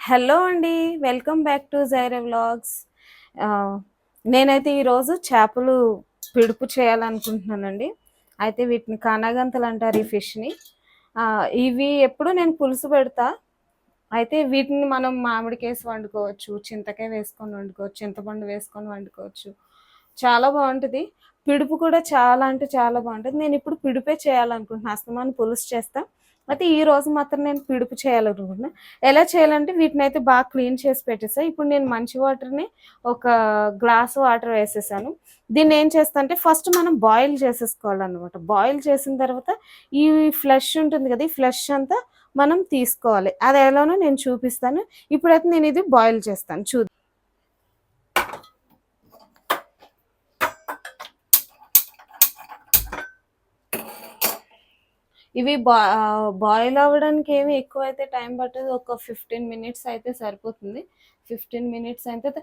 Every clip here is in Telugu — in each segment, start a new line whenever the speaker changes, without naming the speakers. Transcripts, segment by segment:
హలో అండి welcome back to Zaira vlogs. నేనైతే ఈరోజు చేపలు పిడుపు చేయాలనుకుంటున్నానండి. అయితే వీటిని కానాగంతలు అంటారు ఈ ఫిష్ని ఇవి ఎప్పుడు నేను పులుసు పెడతా. అయితే వీటిని మనం మామిడికేసి వండుకోవచ్చు చింతకాయ వేసుకొని వండుకోవచ్చు చింతపండు వేసుకొని వండుకోవచ్చు. చాలా బాగుంటుంది. పిడుపు కూడా చాలా అంటే చాలా బాగుంటుంది. నేను ఇప్పుడు పిడిపే చేయాలనుకుంటున్నాను అస్తమాను పులుసు చేస్తాను అయితే ఈ రోజు మాత్రం నేను పిడుపు చేయాలనుకుంటున్నా. ఎలా చేయాలంటే వీటిని అయితే బాగా క్లీన్ చేసి పెట్టేసా. ఇప్పుడు నేను మంచి వాటర్ని ఒక గ్లాస్ వాటర్ వేసేసాను. దీన్ని ఏం చేస్తా అంటే ఫస్ట్ మనం బాయిల్ చేసేసుకోవాలన్నమాట. బాయిల్ చేసిన తర్వాత ఈ ఫ్లష్ ఉంటుంది కదా ఈ ఫ్లష్ అంతా మనం తీసుకోవాలి. అది ఎలానో నేను చూపిస్తాను. ఇప్పుడైతే నేను ఇది బాయిల్ చేస్తాను. చూద్దాం. ఇవి బాయిల్ అవ్వడానికి ఏమి ఎక్కువ అయితే టైం పట్టదు. ఒక ఫిఫ్టీన్ మినిట్స్ అయితే సరిపోతుంది. ఫిఫ్టీన్ మినిట్స్ అయితే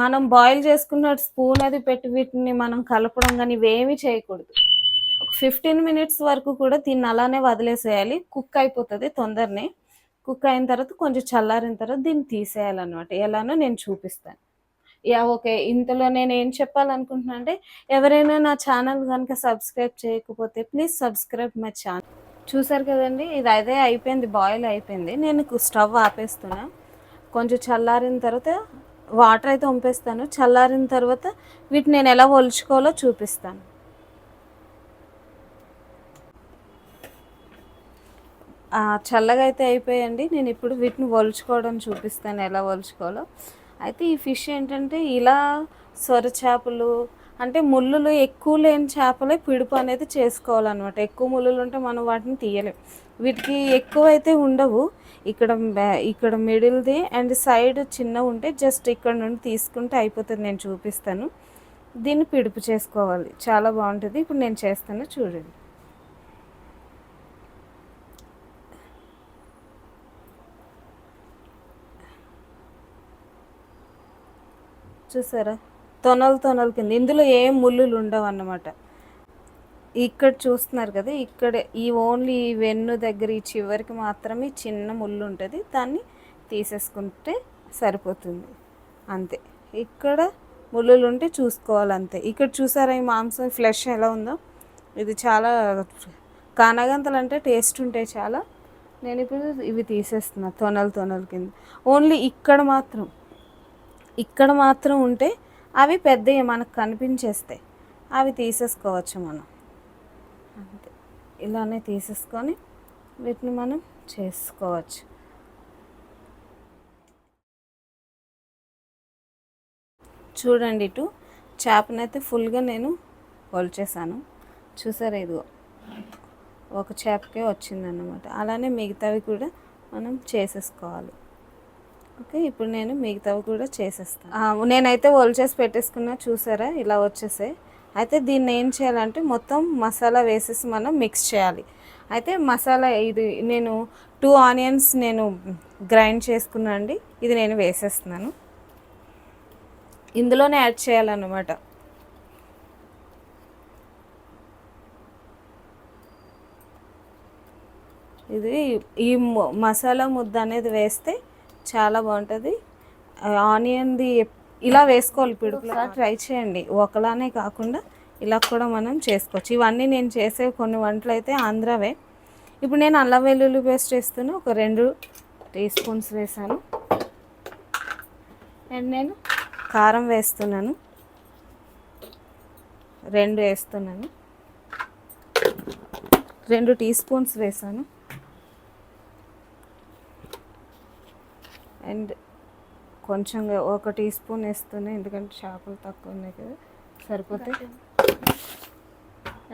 మనం బాయిల్ చేసుకున్న స్పూన్ అది పెట్టి వీటిని మనం కలపడం కానీ ఇవేమి చేయకూడదు. ఒక ఫిఫ్టీన్ మినిట్స్ వరకు కూడా దీన్ని అలానే వదిలేసేయాలి. కుక్ అయిపోతుంది తొందరనే. కుక్ అయిన తర్వాత కొంచెం చల్లారిన తర్వాత దీన్ని తీసేయాలన్నమాట. ఎలానో నేను చూపిస్తాను. Yeah okay. ఇంతలో నేను ఏం చెప్పాలనుకుంటున్నా అంటే ఎవరైనా నా ఛానల్ కనుక సబ్స్క్రైబ్ చేయకపోతే ప్లీజ్ సబ్స్క్రైబ్ మై ఛానల్. చూసారు కదండి ఇది అదే అయిపోయింది బాయిల్ అయిపోయింది. నేను స్టవ్ ఆపేస్తున్నా. కొంచెం చల్లారిన తర్వాత వాటర్ అయితే వంపేస్తాను చల్లారిన తర్వాత వీటిని నేను ఎలా ఒలుచుకోవాలో చూపిస్తాను. చల్లగా అయితే అయిపోయండి. నేను ఇప్పుడు వీటిని ఒలుచుకోవడం చూపిస్తాను ఎలా ఒలుచుకోవాలో. అయితే ఈ ఫిష్ ఏంటంటే ఇలా సొర చేపలు అంటే ముళ్ళులు ఎక్కువ లేని చేపలే పిడుపు అనేది చేసుకోవాలన్నమాట. ఎక్కువ ముళ్ళులు ఉంటే మనం వాటిని తీయలేం. వీటికి ఎక్కువ అయితే ఉండవు. ఇక్కడ ఇక్కడ మిడిల్ది అండ్ సైడ్ చిన్న ఉంటే జస్ట్ ఇక్కడ నుండి తీసుకుంటే అయిపోతుంది. నేను చూపిస్తాను. దీన్ని పిడుపు చేసుకోవాలి. చాలా బాగుంటుంది. ఇప్పుడు నేను చేస్తాను. చూడండి. చూసారా? తొనలు తొనలు కింద. ఇందులో ఏం ముళ్ళులు ఉండవు అన్నమాట ఇక్కడ చూస్తున్నారు కదా ఇక్కడ ఈ ఓన్లీ ఈ వెన్ను దగ్గర ఈ చివరికి మాత్రమే చిన్న ముళ్ళు ఉంటుంది. దాన్ని తీసేసుకుంటే సరిపోతుంది. అంతే. ఇక్కడ ముళ్ళులు ఉంటే చూసుకోవాలి అంతే ఇక్కడ చూసారా ఈ మాంసం ఫ్లెష్ ఎలా ఉందో? ఇది చాలా కానగంతలు అంటే టేస్ట్ ఉంటాయి చాలా. నేను ఇప్పుడు ఇవి తీసేస్తున్నా తొనలు తొనలు కింద. ఓన్లీ ఇక్కడ మాత్రం ఇక్కడ మాత్రం ఉంటే అవి పెద్దవి మనకు కనిపించేస్తాయి. అవి తీసేసుకోవచ్చు మనం. అంతే. ఇలానే తీసేసుకొని వీటిని మనం చేసుకోవచ్చు. చూడండి ఇటు చేపనైతే ఫుల్గా నేను కొలిచేసాను చూసారా ఇదిగో? ఒక చేపకే వచ్చిందన్నమాట. అలానే మిగతావి కూడా మనం చేసేసుకోవాలి. ఓకే ఇప్పుడు నేను మిగతావి కూడా చేసేస్తాను. నేనైతే ఓల్ చేసి పెట్టేసుకున్నా చూసారా? ఇలా వచ్చేసాయి. అయితే దీన్ని ఏం చేయాలంటే మొత్తం మసాలా వేసేసి మనం మిక్స్ చేయాలి. అయితే మసాలా ఇది నేను టూ ఆనియన్స్ నేను గ్రైండ్ చేసుకున్నా అండి. ఇది నేను వేసేస్తున్నాను. ఇందులోనే యాడ్ చేయాలన్నమాట. ఇది ఈ మసాలా ముద్ద అనేది వేస్తే చాలా బాగుంటుంది. ఆనియన్ది ఇలా వేసుకోవాలి పిడుపులా ట్రై చేయండి. ఒకలానే కాకుండా ఇలా కూడా మనం చేసుకోవచ్చు. ఇవన్నీ నేను చేసే కొన్ని వంటలు అయితే ఆంధ్రవే. ఇప్పుడు నేను అల్లం వెల్లుల్లి పేస్ట్ వేస్తున్నా. ఒక రెండు టీ స్పూన్స్ వేసాను. అండ్ నేను కారం వేస్తున్నాను. రెండు వేస్తున్నాను. రెండు టీ స్పూన్స్ వేసాను. అండ్ కొంచెం ఒక టీ స్పూన్ వేస్తున్నాయి ఎందుకంటే చేపలు తక్కువ ఉన్నాయి కదా సరిపోతే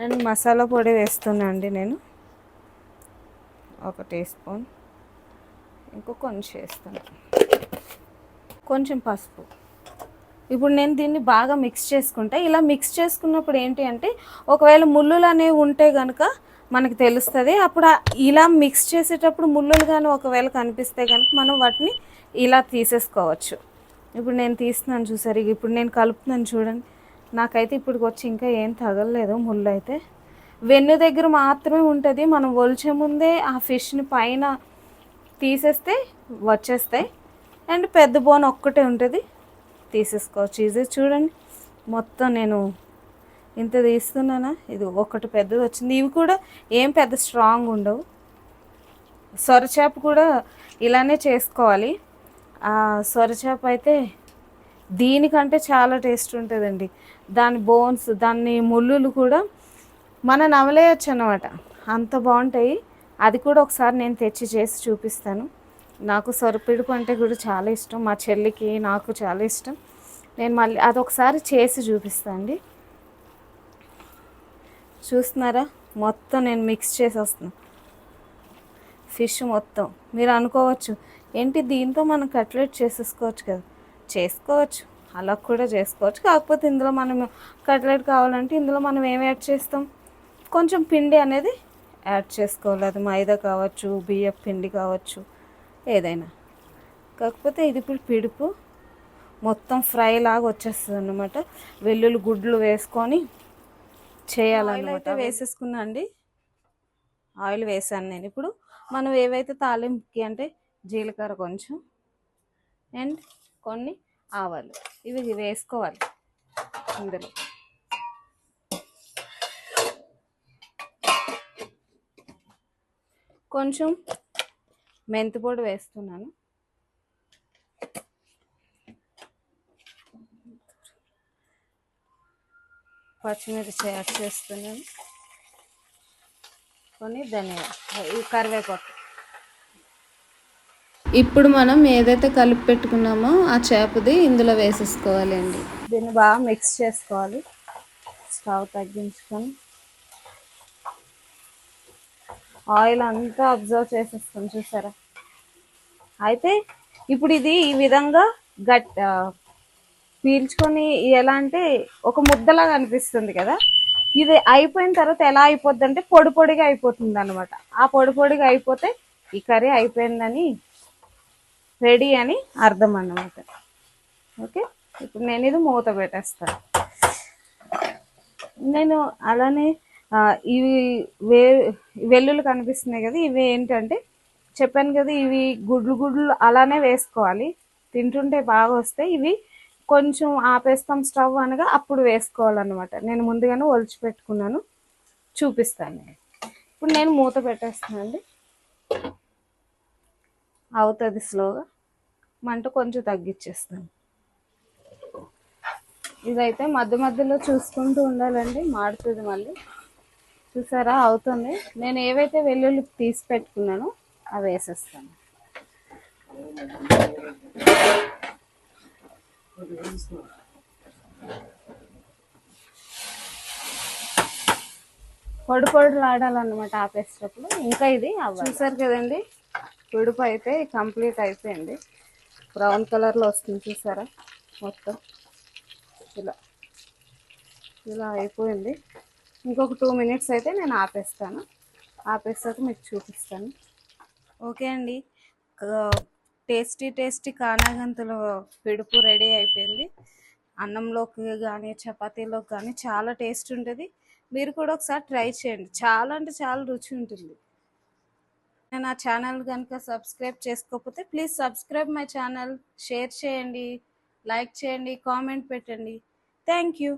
అండ్ మసాలా పొడి వేస్తున్నా అండి నేను. ఒక టీ స్పూన్. ఇంకో కొంచెం వేస్తాను. కొంచెం పసుపు. ఇప్పుడు నేను దీన్ని బాగా మిక్స్ చేసుకుంటా. ఇలా మిక్స్ చేసుకున్నప్పుడు ఏంటి అంటే ఒకవేళ ముళ్ళులు అనేవి ఉంటే కనుక మనకి తెలుస్తుంది. అప్పుడు ఇలా మిక్స్ చేసేటప్పుడు ముళ్ళులు కానీ ఒకవేళ కనిపిస్తే కనుక మనం వాటిని ఇలా తీసేసుకోవచ్చు. ఇప్పుడు నేను తీస్తున్నాను చూసారు ఇప్పుడు నేను కలుపుతున్నాను చూడండి. నాకైతే ఇప్పటికి వచ్చి ఇంకా ఏం తగలలేదు ముళ్ళు అయితే. వెన్ను దగ్గర మాత్రమే ఉంటుంది. మనం ఒలిచే ముందే ఆ ఫిష్ని పైన తీసేస్తే వచ్చేస్తాయి. అండ్ పెద్ద బోన్ ఒక్కటే ఉంటుంది. తీసేసుకోవచ్చు. ఇది చూడండి. మొత్తం నేను ఇంత తీస్తున్నానా? ఇది ఒకటి పెద్దది వచ్చింది. ఇవి కూడా ఏం పెద్ద స్ట్రాంగ్ ఉండవు. సొరచేప కూడా ఇలానే చేసుకోవాలి. ఆ సొరచేప అయితే దీనికంటే చాలా టేస్ట్ ఉంటుందండి. దాని బోన్స్ దాని ముళ్ళులు కూడా మన నవలేయచ్చు అనమాట అంత బాగుంటాయి. అది కూడా ఒకసారి నేను తెచ్చి చేసి చూపిస్తాను. నాకు సొరపిడుపు అంటే కూడా చాలా ఇష్టం. మా చెల్లికి నాకు చాలా ఇష్టం. నేను మళ్ళీ అదొకసారి చేసి చూపిస్తాను అండి చూస్తున్నారా? మొత్తం నేను మిక్స్ చేసి వస్తున్నాను ఫిష్ మొత్తం. మీరు అనుకోవచ్చు ఏంటి దీంతో మనం కట్లెట్ చేసేసుకోవచ్చు కదా? చేసుకోవచ్చు. అలా కూడా చేసుకోవచ్చు. కాకపోతే ఇందులో మనం కట్లెట్ కావాలంటే ఇందులో మనం ఏం యాడ్ చేస్తాం? కొంచెం పిండి అనేది యాడ్ చేసుకోవాలి. అది మైదా కావచ్చు బియ్యం పిండి కావచ్చు ఏదైనా. కాకపోతే ఇది ఇప్పుడు పిడుపు. మొత్తం ఫ్రై లాగా వచ్చేస్తుంది అనమాట వెల్లుల్లి గుడ్లు వేసుకొని చేయాలన్నమాట. వేసేసుకున్నా అండి. ఆయిల్ వేసాను నేను. ఇప్పుడు మనం ఏవైతే తాలింపుకి అంటే జీలకర్ర కొంచెం అండ్ కొన్ని ఆవాలు. ఇవి వేసుకోవాలి ఇందులో. కొంచెం మెంతి పొడి వేస్తున్నాను. పచ్చిమిర్చి యాడ్ చేస్తున్నాను కొన్ని ధనియాలు ఈ కరివేపాకు.
ఇప్పుడు మనం ఏదైతే కలిపి పెట్టుకున్నామో ఆ చేపది ఇందులో వేసేసుకోవాలండి.
దీన్ని బాగా మిక్స్ చేసుకోవాలి. స్టవ్ తగ్గించుకొని. ఆయిల్ అంతా అబ్జర్వ్ చేసేసుకొని చూసారా? అయితే ఇప్పుడు ఇది ఈ విధంగా గట్ పీల్చుకొని ఎలా అంటే ఒక ముద్దలాగా అనిపిస్తుంది కదా. ఇది అయిపోయిన తర్వాత ఎలా అయిపోద్ది అంటే పొడి పొడిగా అయిపోతుంది అనమాట ఆ పొడి పొడిగా అయిపోతే ఈ కర్రీ అయిపోయిందని రెడీ అని అర్థం అన్నమాట. ఓకే? ఇప్పుడు నేను ఇది మూత పెట్టేస్తాను నేను అలానే ఇవి వే వెల్లుల్లి కనిపిస్తున్నాయి కదా ఇవి ఏంటంటే చెప్పాను కదా ఇవి గుడ్లు గుడ్లు అలానే వేసుకోవాలి. తింటుంటే బాగా వస్తాయి ఇవి కొంచెం ఆపేస్తాం స్టవ్ అనగా అప్పుడు వేసుకోవాలన్నమాట. నేను ముందుగానే ఒలిచి పెట్టుకున్నాను. చూపిస్తాను నేను. ఇప్పుడు నేను మూత పెట్టేస్తానండి అవుతుంది స్లోగా. మంట కొంచెం తగ్గించేస్తాను ఇదైతే మధ్య మధ్యలో చూసుకుంటూ ఉండాలండి. మాడుతుంది మళ్ళీ. చూసారా? అవుతుంది. నేను ఏవైతే వెల్లుల్లి తీసి పెట్టుకున్నానో అవి వేసేస్తాను. పొడి పొడులు ఆడాలన్నమాట ఆపేసేటప్పుడు. ఇంకా ఇది. చూసారు కదండి? పిడుపు అయితే కంప్లీట్ అయిపోయింది. బ్రౌన్ కలర్లో వస్తుంది చూసారా? మొత్తం. ఇలా. ఇలా అయిపోయింది. ఇంకొక టూ మినిట్స్ అయితే నేను ఆపేస్తాను. ఆపేస్తాక మీకు చూపిస్తాను. ఓకే అండి. టేస్టీ టేస్టీ కానాగంతులు పిడుపు రెడీ అయిపోయింది. అన్నంలోకి కానీ చపాతీలోకి కానీ చాలా టేస్ట్ ఉంటుంది. మీరు కూడా ఒకసారి ట్రై చేయండి. చాలా అంటే చాలా రుచి ఉంటుంది. నా ఛానల్ కనుక సబ్స్క్రైబ్ చేసుకోకపోతే please subscribe my channel. Share చేయండి లైక్ చేయండి కామెంట్ పెట్టండి. Thank you.